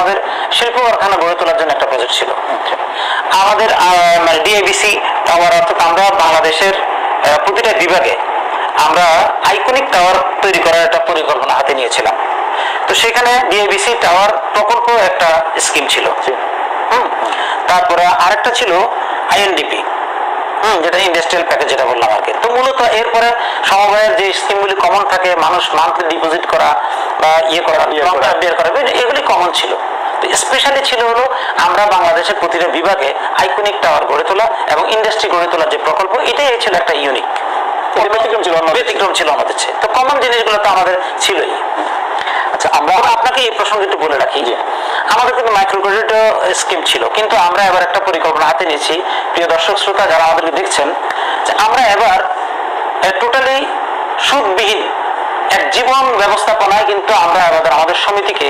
আমাদের শিল্প কারখানা গড়ে তোলার জন্য একটা প্রজেক্ট ছিল। আমাদের মানে ডিএবিসি টাওয়ার অর্থাৎ আমরা বাংলাদেশের প্রতিটা বিভাগে আমরা আইকনিক টাওয়ার তৈরি করার একটা পরিকল্পনা হাতে নিয়েছিলাম। তো সেখানে ডিএবিসি টাওয়ার প্রকল্প একটা স্কিম ছিল। তারপরে আরেকটা ছিল আইএনডিপি হুম যেটা ইন্ডাস্ট্রিয়াল প্যাকেজ যেটা বললাম আর কি। তো মূলত এরপরে সমবায়ের যে স্কিমগুলি কমন থাকে মানুষ মান্থলি ডিপোজিট করা বা ইয়ে করা করা। বের করা এগুলি- কমন ছিল। তো স্পেশালি ছিল হলো আমরা বাংলাদেশের প্রতিটা বিভাগে আইকনিক টাওয়ার গড়ে তোলা এবং ইন্ডাস্ট্রি গড়ে তোলার যে প্রকল্প এটাই ছিল একটা ইউনিক ব্যতিক্রম ছিল ব্যতিক্রম ছিল আমাদের তো কমন জিনিসগুলো তো আমাদের ছিলই। আপনাকে এই প্রসঙ্গে একটু বলে রাখি যে আমাদের কিন্তু মাইক্রো ক্রেডিট স্কিম ছিল, কিন্তু আমরা এবার একটা পরিকল্পনা হাতে নিয়েছি। প্রিয় দর্শক, শ্রোতা, যারা আমাদেরকে দেখছেন, যে আমরা এবার টোটালি সুদবিহীন এক জীবন ব্যবস্থাপনায় কিন্তু আমরা আমাদের আমাদের সমিতিকে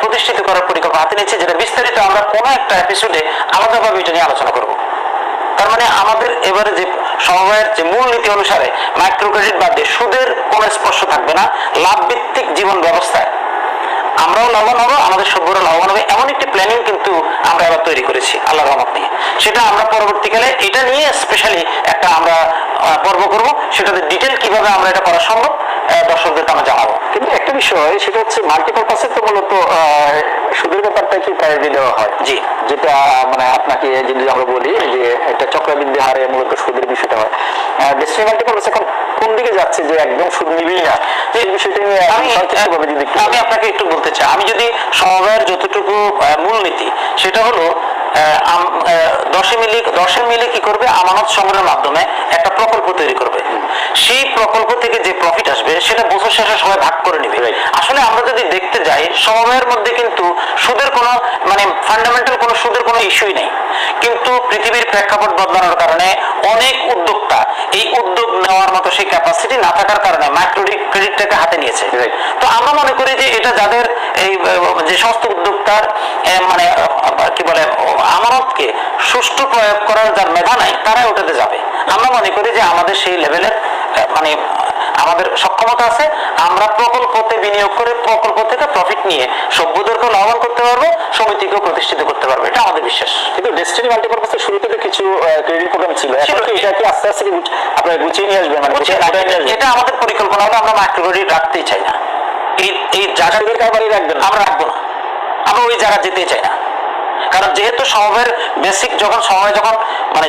প্রতিষ্ঠিত করার পরিকল্পনা হাতে নিয়েছি, যেটা বিস্তারিত আমরা কোনো একটা এপিসোডে আলাদাভাবে এটা নিয়ে আলোচনা করব। তার মানে আমাদের এবারে যে সমবায়ের যে মূল নীতি অনুসারে মাইক্রো ক্রেডিট বাদ দিয়ে সুদের কোনো স্পর্শ থাকবে না। লাভ ভিত্তিক জীবন ব্যবস্থায় আমরাও লাভবান হব আমাদের সভ্যরা লাভবান হবে। এমন একটি প্ল্যানিং কিন্তু আমরা এবার তৈরি করেছি আল্লাহ রহমত নিয়ে। সেটা আমরা পরবর্তীকালে এটা নিয়ে স্পেশালি একটা আমরা পর্ব করব। সেটাতে ডিটেল কীভাবে আমরা এটা করা সম্ভব দর্শকদেরকে আমরা জানাব। কিন্তু একটা বিষয় সেটা হচ্ছে মাল্টিপারপাসে তো মূলত সুদের ব্যাপারটা কি প্রায়োরিটি দেওয়া হয়? জি। যেটা মানে আপনাকে যদি আমরা বলি যে একটা চক্রবৃদ্ধি হারে মূলত সুদের বিষয়টা হয়। ডেস্টিনি মাল্টিপারপাস এখন কোন দিকে যাচ্ছে যে একদম সুদ নিবেই না? আমি আপনাকে একটু বলতে চাই। আমি যদি সমবায়ের যতটুকু মূলনীতি সেটা হলো দশে মিলে দশে মিলে কি করবে? আমানত সংগ্রহের মাধ্যমে একটা প্রকল্প তৈরি করবে। সেই প্রকল্প থেকে যে প্রফিট আসবে সেটা বছর শেষে সবাই ভাগ করে নেবে. আসলে আমরা যদি দেখতে যাই সমবায়ের মধ্যে কিন্তু সুদের কোনো মানে ফান্ডামেন্টাল কোনো সুদের কোনো ইস্যুই নেই। কিন্তু পৃথিবীর প্রেক্ষাপট বদলানোর কারণে অনেক উদ্যোক্তা এই সেই ক্যাপাসিটি না থাকার কারণে মাইক্রো ক্রেডিটটাকে হাতে নিয়েছে। তো আমরা মনে করি যে এটা যাদের এই যে সমস্ত উদ্যোক্তার মানে কি বলে আমানতকে সুষ্ঠু প্রয়োগ করার যার মেধা নাই তারাই ওটাতে যাবে। আমরা মনে করি যে আমাদের সেই লেভেলের মানে আমাদের সক্ষমতা আছে আমরা প্রকল্পতে বিনিয়োগ করে প্রকল্প থেকে প্রফিট নিয়ে সভ্যদেরকেও লাভবান করতে পারব সমিতিকেও প্রতিষ্ঠিত করতে পারব এটা আমাদের বিশ্বাস। কিন্তু ডেস্টিনি মাল্টিপারপাসের শুরুতে ক্রেডিট প্রোগ্রাম ছিল। এখন ছিল। কি আস্তে আস্তে আপনারা গুছিয়ে নিয়ে আসবেন মানে বুঝছেন? গুছিয়ে নিয়ে আসবেন। এটা আমাদের পরিকল্পনা হলো আমরা মাইক্রো ক্রেডিট রাখতেই চাই না। এই এই কারবারই রাখবেন আমরা রাখব না। আমরা ওই জায়গা যেতে চাই না। কারণ যেহেতু সময়ের বেসিক যখন সময় যখন মানে